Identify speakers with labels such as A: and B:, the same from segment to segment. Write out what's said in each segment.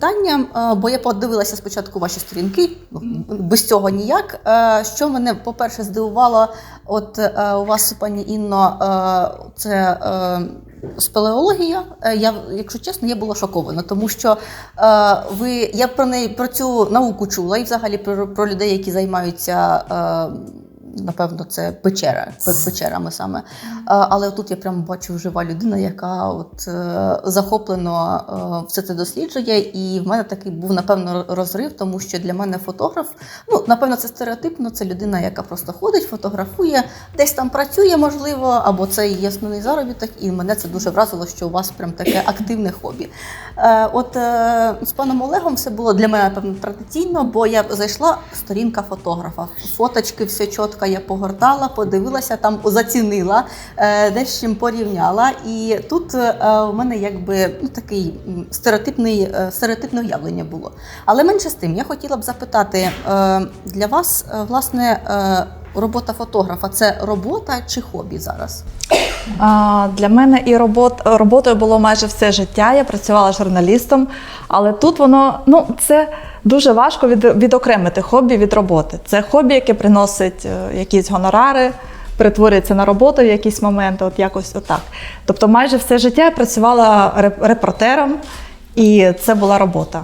A: питання, е, бо я подивилася спочатку ваші сторінки, ну, без цього ніяк. Е, Що мене, по-перше, здивувало, от е, у вас, пані Інно, це спелеологія. Я, якщо чесно, я була шокована, тому що ви я про неї про цю науку чула і взагалі про, про людей, які займаються. Напевно, це печера, пе- печерами саме. Але тут я прямо бачу жива людина, яка от е, захоплено е, все це досліджує. І в мене такий був напевно розрив, тому що для мене фотограф, ну напевно, це стереотипно. Це людина, яка просто ходить, фотографує, десь там працює, можливо, або це її основний заробіток. І мене це дуже вразило, що у вас прям таке активне хобі. Е, От з паном Олегом все було для мене напевно традиційно, бо я зайшла сторінка фотографа. Фоточки все чітко я погортала, подивилася, там зацінила, е, десь чим порівняла. І тут в у мене якби ну, такий стереотипний, е, стереотипне уявлення було. Але менше з тим, я хотіла б запитати е, для вас, е, власне, е, робота фотографа це робота чи хобі зараз?
B: А, Для мене і робот, роботою було майже все життя. Я працювала журналістом, але тут воно ну це дуже важко від, відокремити хобі від роботи. Це хобі, яке приносить е, якісь гонорари, перетворюється на роботу в якісь моменти, от якось отак. Тобто, майже все життя я працювала реп- репортером, і це була робота.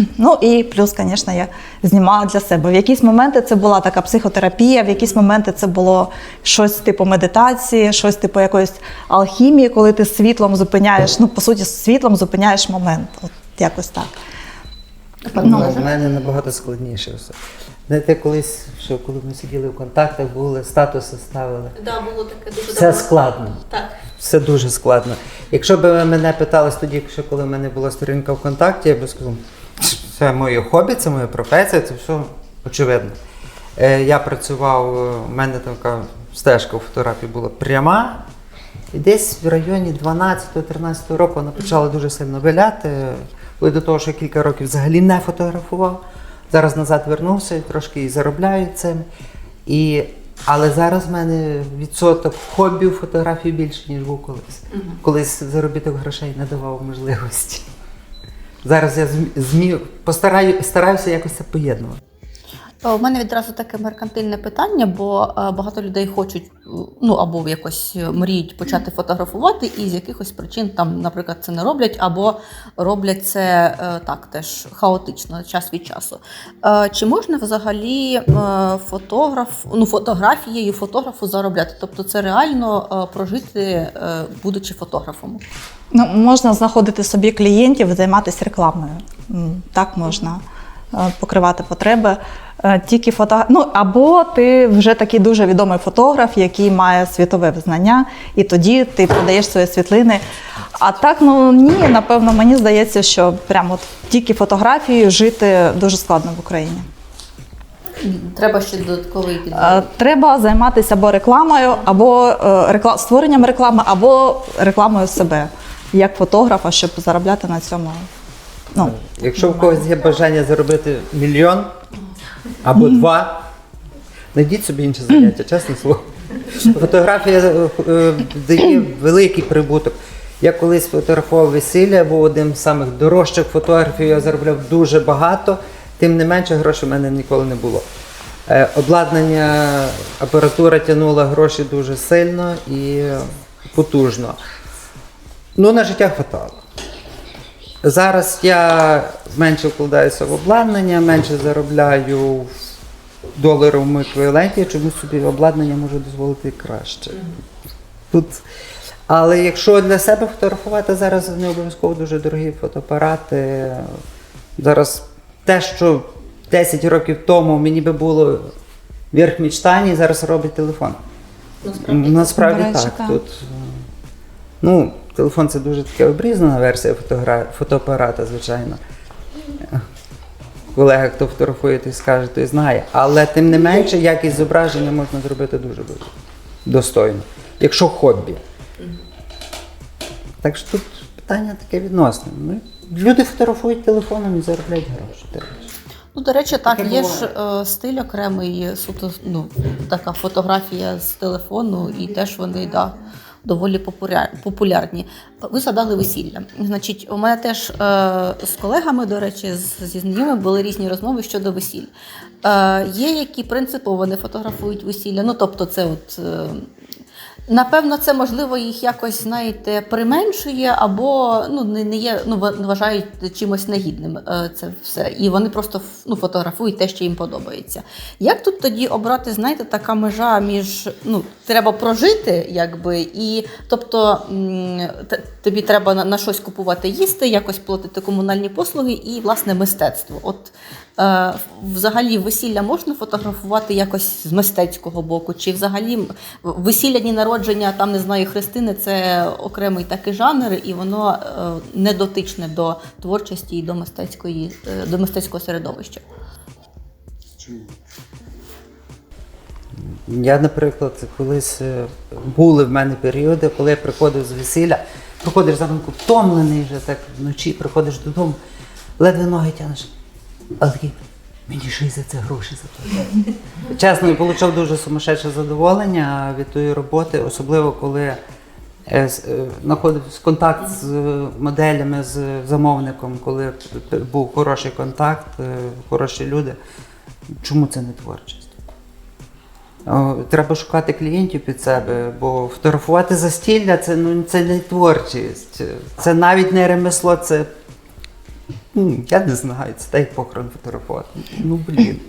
B: Ну і плюс, звісно, я знімала для себе. В якісь моменти це була така психотерапія, в якісь моменти це було щось типу медитації, щось типу якоїсь алхімії, коли ти світлом зупиняєш, ну по суті, світлом зупиняєш момент. От якось так.
C: Ну, в мене набагато складніше все. Знаєте, колись, що коли ми сиділи в контактах, були, статуси ставили.
A: Да, було таке дуже
C: Це складно.
A: Так.
C: Все дуже складно. Якщо б ви мене питали тоді, якщо коли в мене була сторінка ВКонтакті, я би сказав, це моє хобі, це моя професія, це все очевидно. Е, я працював, е, в мене така стежка у фотографії була пряма. І десь в районі 12-13 року вона почала дуже сильно виляти. До того, що я кілька років взагалі не фотографував. Зараз назад вернувся і трошки і заробляю цим. І, але зараз в мене відсоток хобі у фотографії більше, ніж був колись. Колись заробіток грошей не давав можливості. Зараз я змі постараю, стараюся якось це поєднувати.
A: У мене відразу таке меркантильне питання, бо е, багато людей хочуть е, ну або якось е, мріють почати фотографувати, і з якихось причин там, наприклад, це не роблять, або роблять це е, так теж хаотично, час від часу. Е, Чи можна взагалі е, фотограф, ну фотографією фотографу заробляти? Тобто це реально е, прожити, е, будучи фотографом?
B: Ну, можна знаходити собі клієнтів займатися рекламою. Так можна е, покривати потреби. Е, Тільки фото... ну, або ти вже такий дуже відомий фотограф, який має світове визнання, і тоді ти продаєш свої світлини. А так, ну ні, напевно, мені здається, що прямо от тільки фотографією жити дуже складно в Україні.
A: Треба ще додатковий
B: Е,
A: підвал.
B: Треба займатися або рекламою, або е, рекла- створенням реклами, або рекламою себе як фотографа, щоб заробляти на цьому. Ну,
C: Якщо у когось є бажання заробити мільйон або два, знайдіть собі інше заняття, чесне слово. Фотографія е, дає великий прибуток. Я колись фотографував весілля, був одним з самих дорожчих фотографів, я заробляв дуже багато, тим не менше грошей в мене ніколи не було. Е, Обладнання, апаратура тягнула гроші дуже сильно і потужно. Ну, на життя хватало. Зараз я менше вкладаюся в обладнання, менше заробляю в доларовому еквіваленті, я чомусь собі обладнання можу дозволити краще. Тут. Але якщо для себе фотографувати, зараз не обов'язково дуже дорогі фотоапарати. Зараз те, що 10 років тому мені би було верх мечтані, зараз робить телефон.
A: Насправді.
C: Насправді так.
B: так.
C: Тут, ну, телефон це дуже така обрізана версія фотогра... фотоапарата, звичайно. Колега, хто фотографує, той скаже, той знає. Але тим не менше, якість зображення можна зробити дуже дуже достойно, якщо хобі. Так що тут питання таке відносне. Ну, люди фотографують телефоном і заробляють гроші.
A: Ну, до речі, так,
C: Таке
A: є ж е, стиль окремий, суто ну, така фотографія з телефону, і теж вони да, доволі популяр- популярні. Ви згадали весілля. Значить, у мене теж е, з колегами, до речі, зі знайомими були різні розмови щодо весіль. Е, є, які принципово не фотографують весілля. Ну, тобто, це от. Е, Напевно, це можливо їх якось, знаєте, применшує або ну не, не є, ну вважають чимось негідним е, це все. І вони просто ну, фотографують те, що їм подобається. Як тут тоді обрати, знаєте, така межа між ну треба прожити, якби, і тобто тобі треба на, щось купувати їсти, якось платити комунальні послуги і власне мистецтво. От Взагалі, весілля можна фотографувати якось з мистецького боку? Чи взагалі весілля дні народження, там не знаю, хрестини це окремий такий жанр, і воно е, не дотичне до творчості і до мистецької е, до мистецького середовища?
C: Я, наприклад, колись е, були в мене періоди, коли я приходив з весілля, приходиш зранку втомлений вже так вночі, приходиш додому, ледве ноги тянеш. Але мені ще й за це гроші заплатили. Чесно, я отримав дуже сумасшедше задоволення від тої роботи, особливо коли е, е, знаходився контакт з е, моделями, з замовником, коли був хороший контакт, хороші люди. Чому це не творчість? Треба шукати клієнтів під себе, бо фотографувати застілля це, ну, це не творчість. Це навіть не ремесло, це. Я не знаю, це так похорон фотографувати. Ну, блін.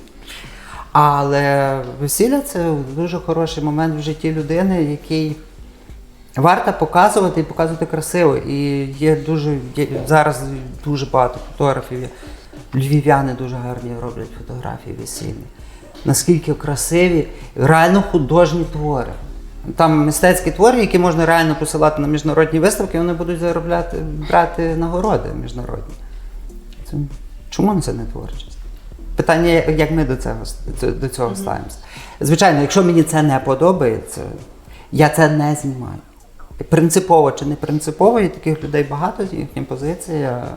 C: Але весілля це дуже хороший момент в житті людини, який варто показувати і показувати красиво. І є дуже є, зараз дуже багато фотографів. Львів'яни дуже гарні роблять фотографії весільні. Наскільки красиві, реально художні твори. Там мистецькі твори, які можна реально посилати на міжнародні виставки, вони будуть заробляти брати нагороди міжнародні. Це, чому це не творчість? Питання, як ми до цього, до цього ставимося. Звичайно, якщо мені це не подобається, я це не знімаю. Принципово чи не принципово, і таких людей багато, їхня позиція.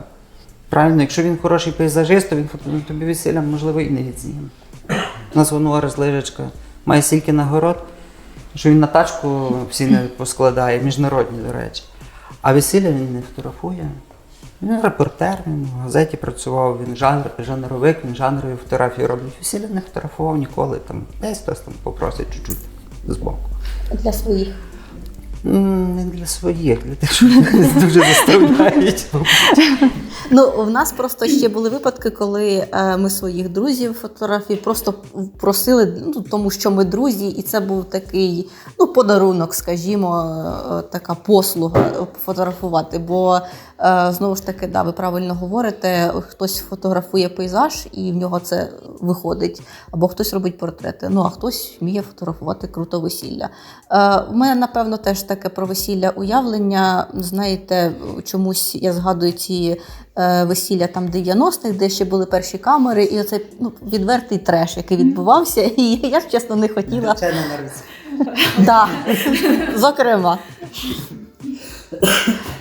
C: Правильно, якщо він хороший пейзажист, то він ну, тобі весілля, можливо, і не відзніме. У нас воно Лижечка має стільки нагород, що він на тачку всі не поскладає, міжнародні, до речі. А весілля він не фотографує. Він репортер, він в газеті працював, він жанр, жанровик, він жанрові фотографії робить. Весілля не фотографував ніколи, там десь хтось там попросить чуть-чуть збоку.
A: Для своїх.
C: Не для своїх, для тих, що мене дуже заставляють.
A: Ну, в нас просто ще були випадки, коли е, ми своїх друзів фотографій просто просили, ну тому що ми друзі, і це був такий ну, подарунок, скажімо, е, така послуга фотографувати. Бо знову ж таки, да, ви правильно говорите, хтось фотографує пейзаж і в нього це виходить, або хтось робить портрети. Ну а хтось вміє фотографувати круто весілля. Е, у мене, напевно, теж таке про весілля уявлення. Знаєте, чомусь я згадую ці е, весілля там 90-х, де ще були перші камери, і оцей ну, відвертий треш, який відбувався. І я ж чесно не хотіла. Да, зокрема.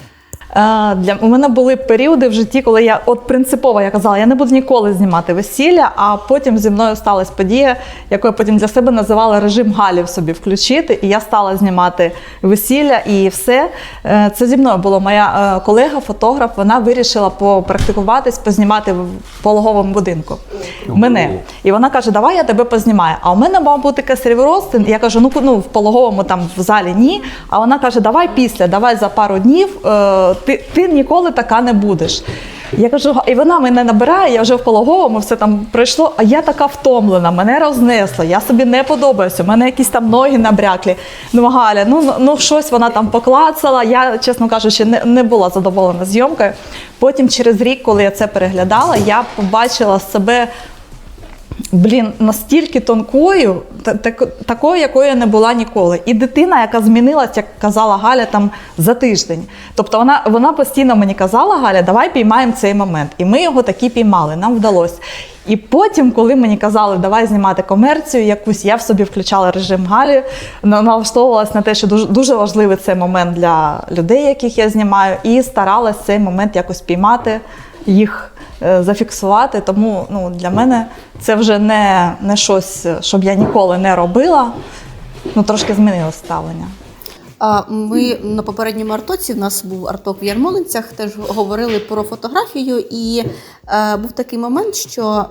B: Е, Для у мене були періоди в житті, коли я от принципово я казала, я не буду ніколи знімати весілля. А потім зі мною сталася подія, яку я потім для себе називала режим Галів собі включити. І я стала знімати весілля і все. Е, Це зі мною було моя е, колега, фотограф. Вона вирішила попрактикуватись, познімати в пологовому будинку. Мене. І вона каже: Давай я тебе познімаю. А у мене мав бути кесарів. Я кажу, ну ну в пологовому там в залі ні. А вона каже: Давай після, давай за пару днів. Ти, ти ніколи така не будеш. Я кажу, і вона мене набирає, я вже в пологовому, все там пройшло, а я така втомлена, мене рознесло, я собі не подобаюся, у мене якісь там ноги набряклі. Ну, Галя, ну, ну, ну щось вона там поклацала. Я, чесно кажучи, не, не була задоволена зйомкою. Потім через рік, коли я це переглядала, я побачила себе Блін, настільки тонкою, та- так- такою, якою я не була ніколи. І дитина, яка змінилась, як казала Галя, там за тиждень. Тобто вона, вона постійно мені казала, Галя, давай піймаємо цей момент. І ми його таки піймали, нам вдалося. І потім, коли мені казали, давай знімати комерцію якусь, я в собі включала режим Галі, на- налаштовувалась на те, що дуже, дуже важливий цей момент для людей, яких я знімаю, і старалась цей момент якось піймати, їх е, зафіксувати. Тому ну, для мене це вже не, не щось, щоб я ніколи не робила. Ну, трошки змінилось ставлення.
A: Ми на попередньому артоці в нас був арток в Ярмолинцях, теж говорили про фотографію, і е, був такий момент, що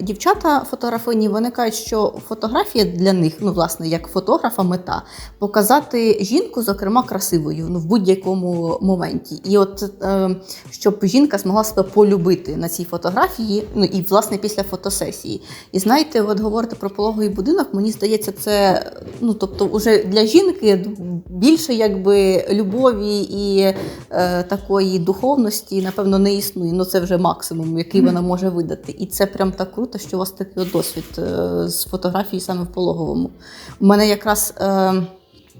A: дівчата фотографині вони кажуть, що фотографія для них, ну власне, як фотографа, мета показати жінку, зокрема, красивою ну, в будь-якому моменті. І от е, щоб жінка змогла себе полюбити на цій фотографії, ну і власне після фотосесії. І знаєте, от говорите про пологовий будинок, мені здається, це ну тобто, уже для жінки більше якби любові і е, такої духовності, напевно, не існує. Ну це вже максимум, який вона може видати. І це прям так круто, що у вас такий досвід е, з фотографії саме в пологовому. У мене якраз. Е,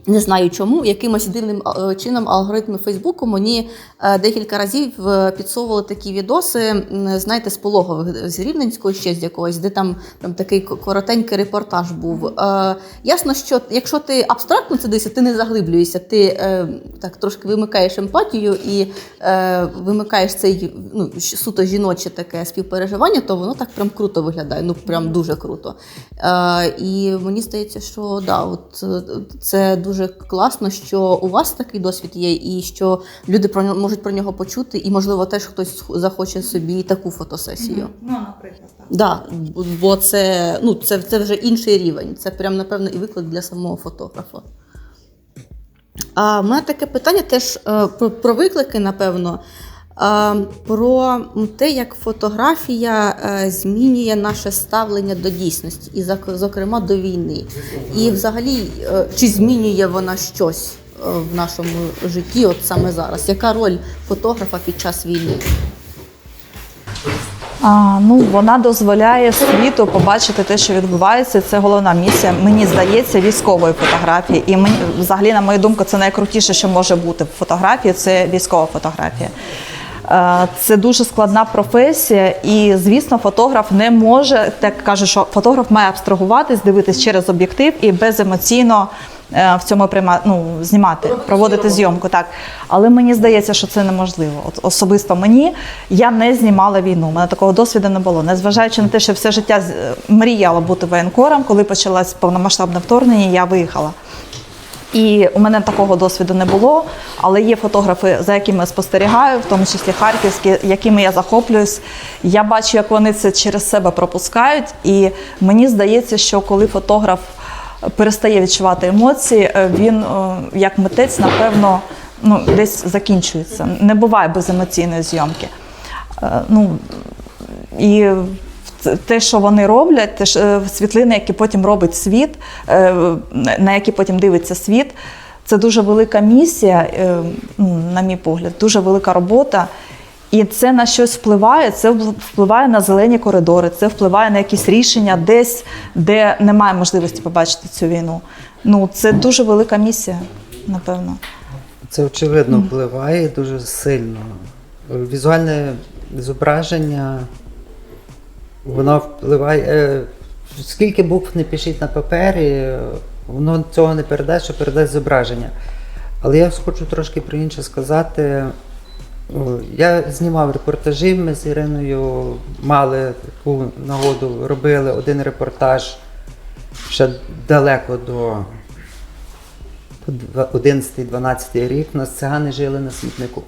A: не знаю чому, якимось дивним е, чином алгоритми Фейсбуку мені е, декілька разів е, підсовували такі відоси, знаєте, з пологових з Рівненського ще з якогось, де там, там такий коротенький репортаж був. Е, ясно, що якщо ти абстрактно це дивишся, ти не заглиблюєшся, ти е, так трошки вимикаєш емпатію і е, вимикаєш цей ну, суто жіноче таке співпереживання, то воно так прям круто виглядає. Ну прям дуже круто. Е, і мені здається, що да, от це дуже класно, що у вас такий досвід є, і що люди про нього можуть про нього почути, і можливо теж хтось захоче собі таку фотосесію.
B: Ну, наприклад, так.
A: Да, бо це, ну, це, це вже інший рівень. Це прям, напевно, і виклик для самого фотографа. А в мене таке питання теж е, про, про виклики, напевно. Е, Про те, як фотографія е, змінює наше ставлення до дійсності, і зокрема до війни. І взагалі, е, чи змінює вона щось в нашому житті, от саме зараз? Яка роль фотографа під час війни?
B: А, ну, вона дозволяє світу побачити те, що відбувається. Це головна місія. Мені здається, військової фотографії. І мені, взагалі, на мою думку, це найкрутіше, що може бути в фотографії. Це військова фотографія. Е, Це дуже складна професія, і звісно, фотограф не може так каже, що фотограф має абстрагуватись, дивитись через об'єктив і беземоційно е, в цьому прийма, ну, знімати, проводити зйомку. Так, але мені здається, що це неможливо. От особисто мені я не знімала війну. У мене такого досвіду не було. Незважаючи на те, що все життя е, мріяла бути воєнкором, коли почалось повномасштабне вторгнення, я виїхала. І у мене такого досвіду не було, але є фотографи, за якими спостерігаю, в тому числі харківські, якими я захоплююсь. Я бачу, як вони це через себе пропускають. І мені здається, що коли фотограф перестає відчувати емоції, е, він е, як митець, напевно, ну, десь закінчується. Не буває беземоційної зйомки. Е, Ну, і те, що вони роблять, те, ж, е, світлини, які потім робить світ, е, на які потім дивиться світ, це дуже велика місія, е, ну, на мій погляд, дуже велика робота. І це на щось впливає, це впливає на зелені коридори, це впливає на якісь рішення десь, де немає можливості побачити цю війну. Ну, це дуже велика місія, напевно.
C: Це очевидно впливає дуже сильно. Візуальне зображення, воно впливає. е, Скільки букв не пишіть на папері, воно цього не передасть, що передасть зображення. Але я хочу трошки про інше сказати. Я знімав репортажі, ми з Іриною мали таку нагоду, робили один репортаж ще далеко до 11-12 рік у нас цигани жили на смітнику.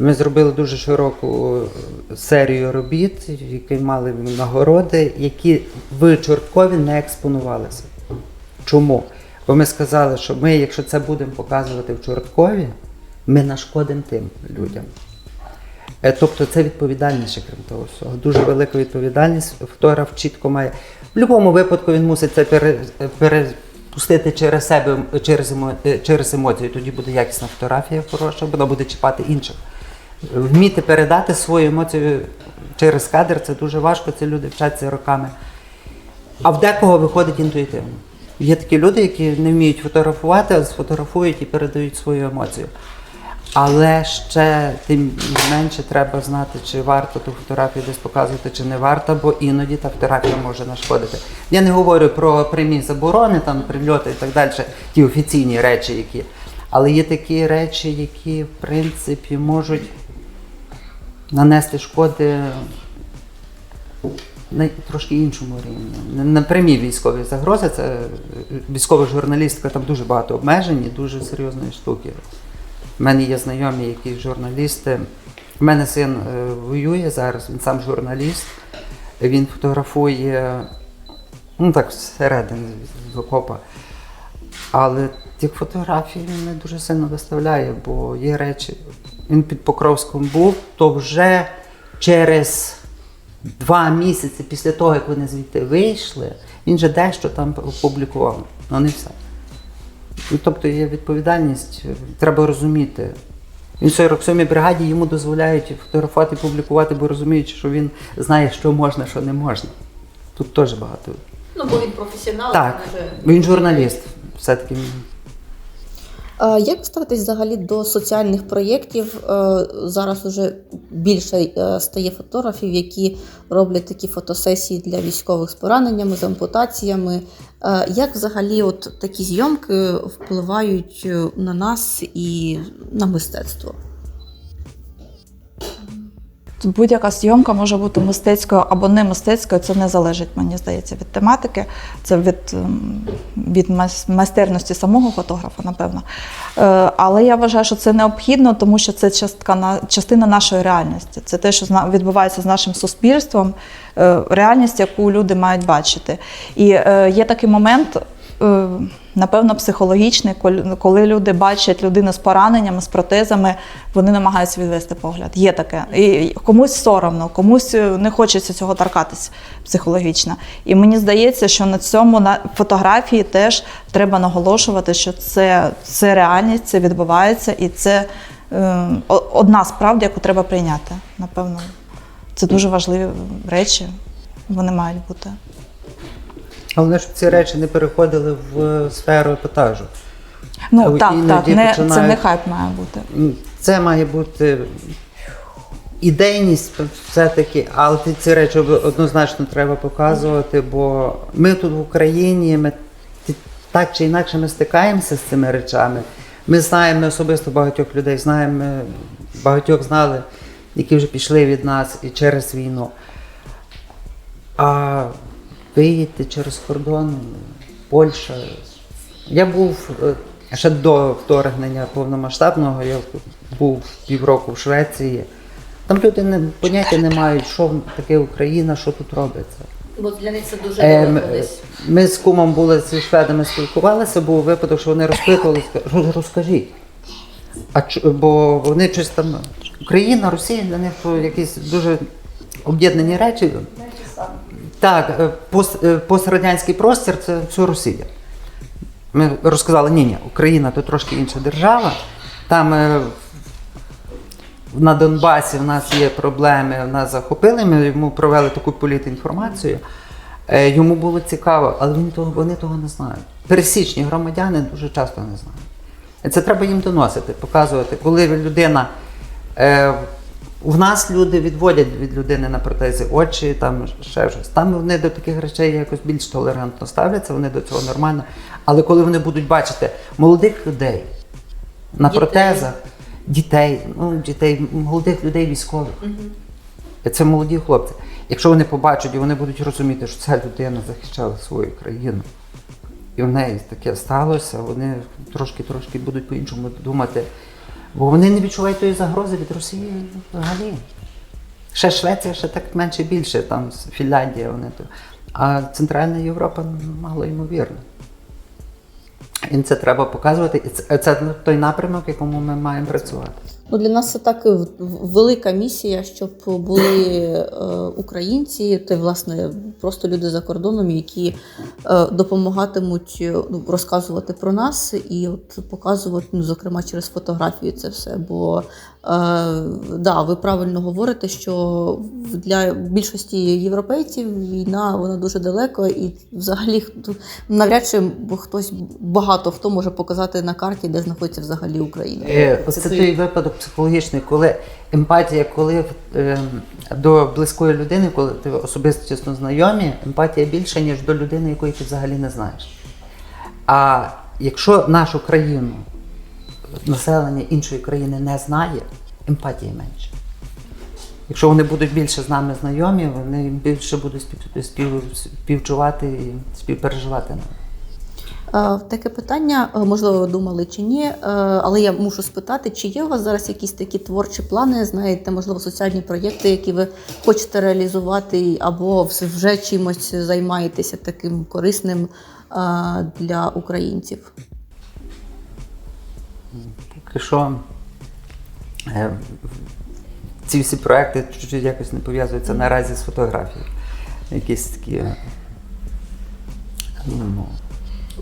C: Ми зробили дуже широку е, серію робіт, які мали нагороди, які в Чорткові не експонувалися. Чому? Бо ми сказали, що ми, якщо це будемо показувати в Чорткові, ми нашкодимо тим людям. Е, Тобто це відповідальніше, крім того всього. Дуже велика відповідальність. Фотограф чітко має. В будь-якому випадку він мусить це пере, перепустити через себе, е, через емоції. Тоді буде якісна фотографія хороша, вона буде чіпати інших. Вміти передати свою емоцію через кадр це дуже важко, це люди вчаться роками. А в декого виходить інтуїтивно. Є такі люди, які не вміють фотографувати, а сфотографують і передають свою емоцію. Але ще тим менше треба знати, чи варто ту фотографію десь показувати, чи не варто, бо іноді та фотографія може нашкодити. Я не говорю про прямі заборони, там прильоти і так далі, ті офіційні речі, які. Але є такі речі, які в принципі можуть нанести шкоди на трошки іншому рівні. На прямій військовій загрози, це військова журналістика, там дуже багато обмежень і дуже серйозної штуки. У мене є знайомі, які журналісти. У мене син е, воює зараз, він сам журналіст. Він фотографує, ну так, всередині з окопа. Але тих фотографій він не дуже сильно виставляє, бо є речі. Він під Покровськом був, то вже через два місяці після того, як вони звідти вийшли, він же дещо там опублікував. Ну не все. Ну, тобто є відповідальність, треба розуміти. Він в 47-й бригаді йому дозволяють фотографувати, публікувати, бо розуміють, що він знає, що можна, що не можна. Тут теж багато.
A: Ну, бо він професіонал.
C: Так, він журналіст. Все-таки
A: Як ви ставитесь взагалі до соціальних проєктів? Е, Зараз уже більше е, стає фотографів, які роблять такі фотосесії для військових з пораненнями, з ампутаціями. Е, Як взагалі от такі зйомки впливають на нас і на мистецтво?
B: Будь-яка зйомка може бути мистецькою або не мистецькою. Це не залежить, мені здається, від тематики, це від, ем, від майстерності самого фотографа, напевно. Е, Але я вважаю, що це необхідно, тому що це частка частина нашої реальності. Це те, що відбувається з нашим суспільством, е, реальність, яку люди мають бачити. І е, є такий момент. Напевно, психологічний, коли люди бачать людину з пораненнями, з протезами, вони намагаються відвести погляд. Є таке. І комусь соромно, комусь е, не хочеться цього торкатись психологічно. І мені здається, що на цьому на фотографії теж треба наголошувати, що це, це реальність, це відбувається, і це е, одна з правд, яку треба прийняти. Напевно, це дуже важливі речі. Вони мають бути.
C: Головне, щоб ці речі не переходили в сферу епатажу.
B: Ну
C: А
B: так, так, не, це
C: починають-
B: не хайп має бути.
C: Це має бути ідейність все-таки, але ці речі однозначно треба показувати, бо ми тут в Україні, ми так чи інакше ми стикаємося з цими речами. Ми знаємо, ми особисто багатьох людей знаємо, багатьох знали, які вже пішли від нас і через війну. А виїдьте через кордон, Польща. Я був е, ще до вторгнення повномасштабного, я був півроку в Швеції. Там люди не, поняття не мають, що таке Україна, що тут робиться.
A: Бо для них це дуже
C: Е, ми з кумом були зі шведами спілкувалися, був випадок, що вони розпитували, «Роз- розкажіть. А бо вони щось там. Україна, Росія для них якісь дуже об'єднані речі. Так, е, пост, е, пострадянський простір це все Росія. Ми розказали, ні, ні, Україна то трошки інша держава. Там е, на Донбасі в нас є проблеми, нас захопили, ми йому провели таку політінформацію. Йому було цікаво, але він того, вони того не знають. Пересічні громадяни дуже часто не знають. Це треба їм доносити, показувати. Коли людина. В нас люди відводять від людини на протезі очі, там ще щось. Там вони до таких речей якось більш толерантно ставляться, вони до цього нормально. Але коли вони будуть бачити молодих людей на
A: Дітей.
C: протезах, дітей, ну, дітей, молодих людей військових. І Це молоді хлопці. Якщо вони побачать і вони будуть розуміти, що ця людина захищала свою країну, і в неї таке сталося, вони трошки-трошки будуть по-іншому думати. Бо вони не відчувають тої загрози від Росії взагалі. Ще Швеція, ще так менше більше, там Фінляндія, вони то. А Центральна Європа мало ймовірно. І це треба показувати. І це, це той напрямок, в якому ми маємо працювати.
A: Ну, для нас це так велика місія, щоб були е, українці, та власне просто люди за кордоном, які е, допомагатимуть е, ну, розказувати про нас і от показувати, ну, зокрема, через фотографію це все. Бо да, ви правильно говорите, що для більшості європейців війна вона дуже далеко, і взагалі хто- навряд чи хтось багато хто може показати на карті, де знаходиться взагалі Україна.
C: Е, Оце той випадок психологічний, коли емпатія, коли е, до близької людини, коли ти особисто чесно знайомі, емпатія більша, ніж до людини, якої ти взагалі не знаєш. А якщо нашу країну населення іншої країни не знає, емпатії менше. Якщо вони будуть більше з нами знайомі, вони більше будуть спів, спів, співчувати і співпереживати нам.
A: Е, Таке питання, е, можливо, ви думали чи ні, е, але я мушу спитати, чи є у вас зараз якісь такі творчі плани, знаєте, можливо, соціальні проєкти, які ви хочете реалізувати, або вже чимось займаєтеся таким корисним для українців?
C: Поки що е, ці всі проекти чуть-чуть якось не пов'язуються наразі з фотографією. Якісь такі. е, Ну,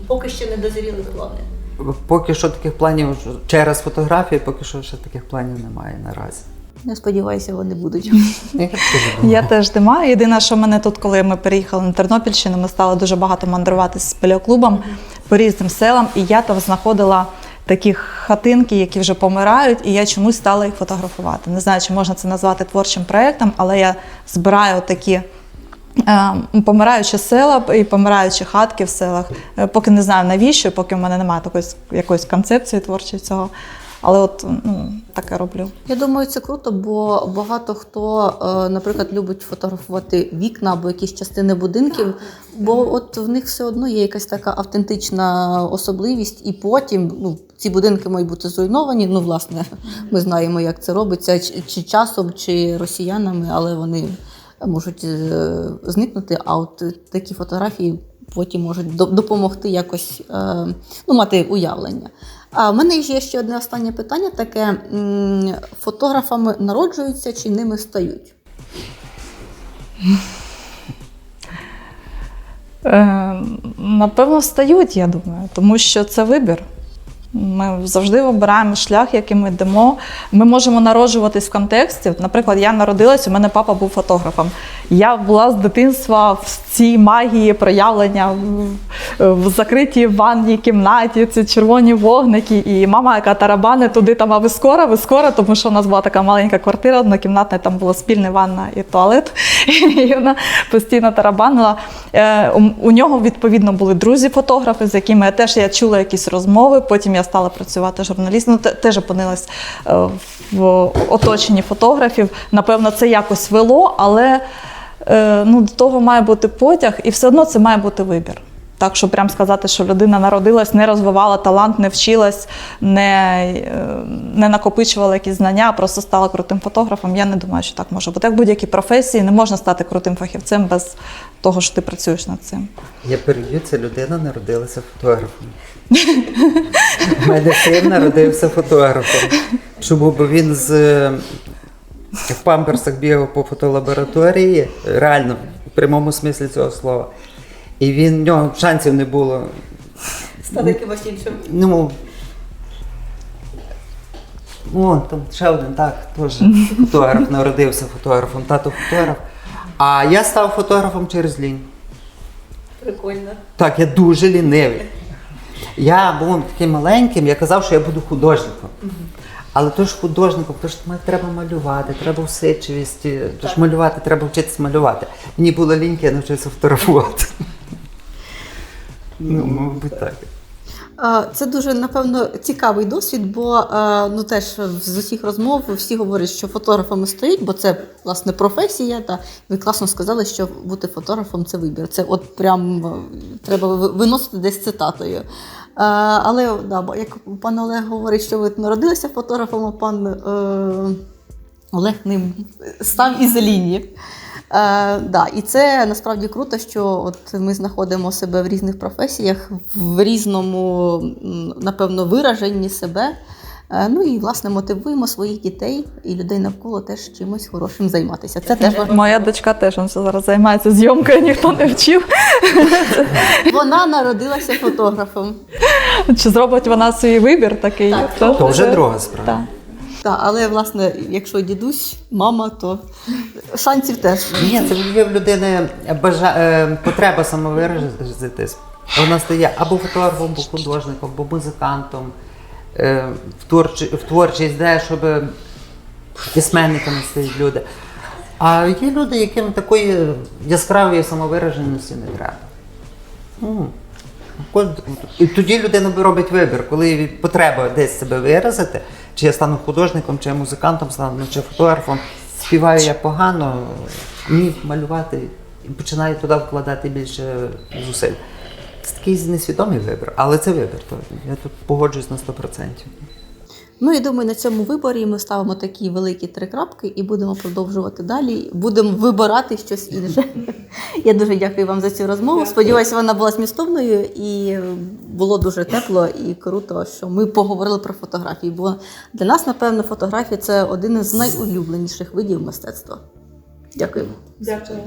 A: Поки ще не дозріли плани.
C: поки що таких планів через фотографію, поки що ще таких планів немає наразі.
A: Не сподіваюся, вони будуть.
C: Я теж
B: не маю. Єдине, що мене тут, коли ми переїхали на Тернопільщину, ми стали дуже багато мандрувати з палеоклубом по різним селам, і я там знаходила такі хатинки, які вже помирають, і я чомусь стала їх фотографувати. Не знаю, чи можна це назвати творчим проєктом, але я збираю такі. е, Помираючі села і помираючі хатки в селах. Е, Поки не знаю навіщо, поки в мене немає такої якоїсь концепції творчої цього. Але от ну, таке роблю.
A: Я думаю, це круто, бо багато хто, е, наприклад, любить фотографувати вікна або якісь частини будинків, бо от в них все одно є якась така автентична особливість, і потім ну, ці будинки мають бути зруйновані. Ну, власне, ми знаємо, як це робиться, чи, часом, чи росіянами, але вони можуть е, зникнути. А от такі фотографії потім можуть допомогти якось е, ну, мати уявлення. А в мене є ще одне останнє питання: таке: фотографами народжуються чи ними стають?
B: Е, Напевно, встають, я думаю, тому що це вибір. Ми завжди вибираємо шлях, яким ми йдемо. Ми можемо народжуватись в контексті. Наприклад, я народилась, у мене папа був фотографом. Я була з дитинства в цій магії проявлення в, закритій ванній кімнаті, ці червоні вогники, і мама, яка тарабани туди там, а ви скоро, ви скоро, тому що у нас була така маленька квартира, однокімнатна, там була спільна ванна і туалет. І вона постійно тарабанила. Е, у нього відповідно були друзі-фотографи, з якими я теж я чула якісь розмови. Потім я стала працювати журналістом. Ну, те- теж опинилась е, в оточенні фотографів. Напевно, це якось вело, але е, ну, до того має бути потяг, і все одно це має бути вибір. Так, що прям сказати, що людина народилась, не розвивала талант, не вчилась, не, е, не накопичувала якісь знання, а просто стала крутим фотографом. Я не думаю, що так може бути. Як будь-якій професії не можна стати крутим фахівцем без того, що ти працюєш над цим.
C: Я переб'ю, ця людина народилася фотографом. У мене син народився фотографом. Чому? Бо він з е, в памперсах бігав по фотолабораторії, реально, в прямому смислі цього слова. І він в нього шансів не було.
A: Стати якимось іншим.
C: Ну, о, там ще один так, теж фотограф, народився фотографом, тато фотограф. А я став фотографом через лінь.
A: Прикольно.
C: Так, я дуже лінивий. Я був таким маленьким, я казав, що я буду художником. Але то ж художником, то ж треба малювати, треба усидчивість, то ж малювати, треба вчитися малювати. Мені було ліньки, я навчився фотографувати. Ну, мабуть, так.
A: А, Це дуже напевно цікавий досвід, бо е, ну теж з усіх розмов всі говорять, що фотографами стоїть, бо це власне професія. Та ви класно сказали, що бути фотографом це вибір. Це от прям е, треба виносити десь цитатою. Е, Але да, як пан Олег говорить, що ви народилися фотографом, а пан е, Олег ним став із лінії. Е, да, і це насправді круто, що от ми знаходимо себе в різних професіях, в різному, напевно, вираженні себе. Е, ну і власне мотивуємо своїх дітей і людей навколо теж чимось хорошим займатися. Це теж важливо.
B: Моя дочка теж он зараз займається зйомкою, ніхто не вчив.
A: Вона народилася фотографом.
B: Чи зробить вона свій вибір такий?
A: Так,
B: то
C: То вже друга справа.
B: Так.
A: Так, але власне, якщо дідусь, мама, то шансів теж.
C: Ні, це в людини бажа... е, потреба самовиразитись. Вона стає або фотографом, або художником, або музикантом. Е, В, творчі... в творчість йде, щоб письменниками стають люди. А є люди, яким такої яскравої самовираженості не треба. І тоді людина робить вибір, коли потреба десь себе виразити, чи я стану художником, чи я музикантом стану, чи фотографом. співаю я погано, вмів малювати і починаю туди вкладати більше зусиль. Це такий несвідомий вибір, але це вибір. Я тут погоджуюсь на 100%.
A: Ну і думаю, на цьому виборі ми ставимо такі великі три крапки і будемо продовжувати далі. Будемо вибирати щось інше. Я дуже дякую вам за цю розмову. Сподіваюся, вона була змістовною і було дуже тепло і круто, що ми поговорили про фотографії. Бо для нас, напевно, фотографія це один із найулюбленіших видів мистецтва. Дякую.
B: Дякую.